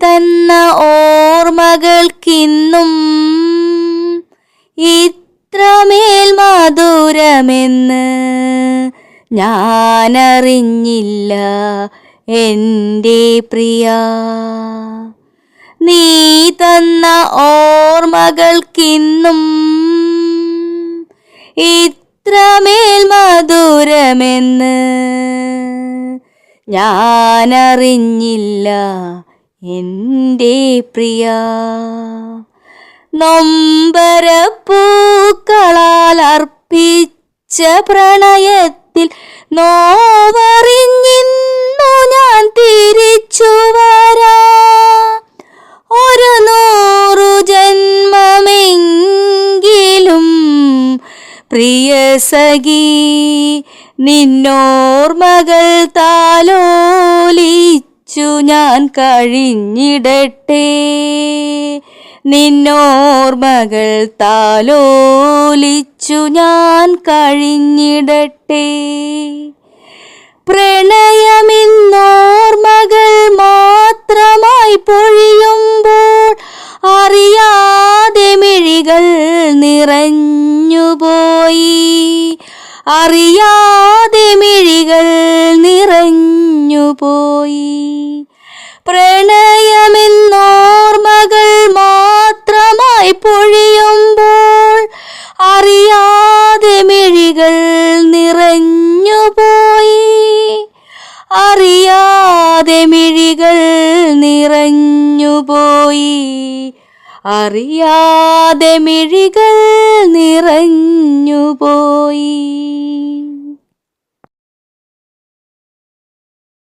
തന്ന ഓർമ്മകൾക്കിന്നും ഇത്രമേൽ മധുരമെന്ന് ഞാനറിഞ്ഞില്ല എന്റെ പ്രിയ. നീ തന്ന ഓർമ്മകൾക്കിന്നും ഇത്രമേൽ മധുരമെന്ന് ഞാനറിഞ്ഞില്ല എന്റെ പ്രിയ നൊമ്പരപ്പൂക്കളാൽ അർപ്പിച്ച പ്രണയത്തിൽ നോവറിഞ്ഞിന്നു ഞാൻ തിരിച്ചു വരാ. ഒരു നൂറു ജന്മമെങ്കിലും പ്രിയ സഖി നിന്നോർമകൾ താലോലിച്ചു ഞാൻ കഴിഞ്ഞിടട്ടെ. നിന്നോർമകൾ താലോലിച്ചു ഞാൻ കഴിഞ്ഞിടട്ടെ. പ്രണയമിന്നോർമകൾ മാത്രമായി പൊഴിയുമ്പോൾ അറിയാതെ മിഴികൾ നിറഞ്ഞുപോയി. അറിയാതെ മിഴികൾ നിറഞ്ഞുപോയി. പ്രണയമെന്നോർമകൾ മാത്രമായി പൊഴിയുമ്പോൾ അറിയാതെ മിഴികൾ നിറഞ്ഞുപോയി. അറിയാതെ മിഴികൾ നിറഞ്ഞുപോയി. അറിയാതെ മിഴികൾ നിറഞ്ഞുപോയി.